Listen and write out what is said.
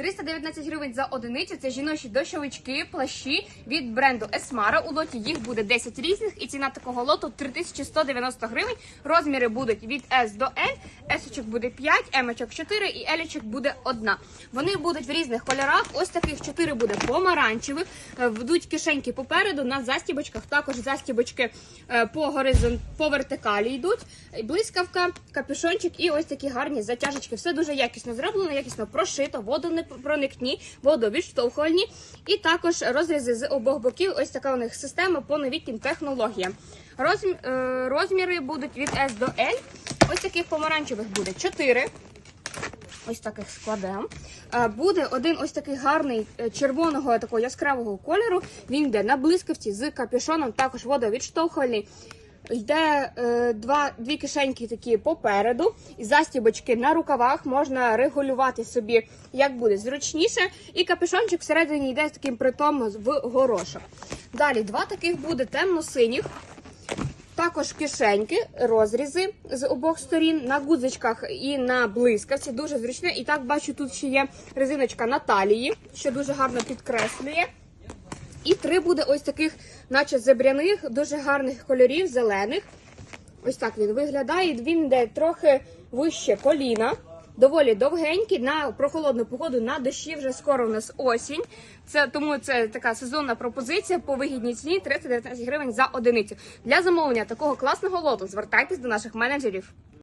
319 гривень за одиницю. Це жіночі дощовички, плащі від бренду Esmara. У лоті їх буде 10 різних, і ціна такого лоту 3190 гривень. Розміри будуть від S до L, S буде 5, M 4 і L буде 1. Вони будуть в різних кольорах. Ось таких 4 буде помаранчевих. Е, Вдуть кишеньки попереду на застібочках. Також застібочки е, по горизонт по вертикалі йдуть. Блискавка, капюшончик і ось такі гарні затяжечки. Все дуже якісно зроблено, якісно прошито, водонепроникні, водовідштовхувальні. І також розрізи з обох боків. Ось така у них система по новітнім технологіям. Розм... е, Розміри будуть від S до L. Ось таких помаранчевих буде 4. Ось таких складемо. Е, Буде один ось такий гарний е, червоного такого яскравого кольору. Він йде на блискавці з капюшоном, також водовідштовхувальний. Йде е, два, дві кишеньки такі попереду, і застібочки на рукавах можна регулювати собі, як буде зручніше. І капюшончик всередині йде з таким притом в горошок. Далі два таких буде темно-синіх. Також кишеньки, розрізи з обох сторін на гудзичках і на блискавці. Дуже зручне. І так бачу, тут ще є резиночка на талії, що дуже гарно підкреслює. І три буде ось таких, наче зебряних, дуже гарних кольорів, зелених. Ось так він виглядає. Він йде трохи вище коліна. Доволі довгенький на прохолодну погоду на дощі вже скоро у нас осінь. Це тому це така сезонна пропозиція по вигідній ціні 319 гривень за одиницю. Для замовлення такого класного лоту звертайтесь до наших менеджерів.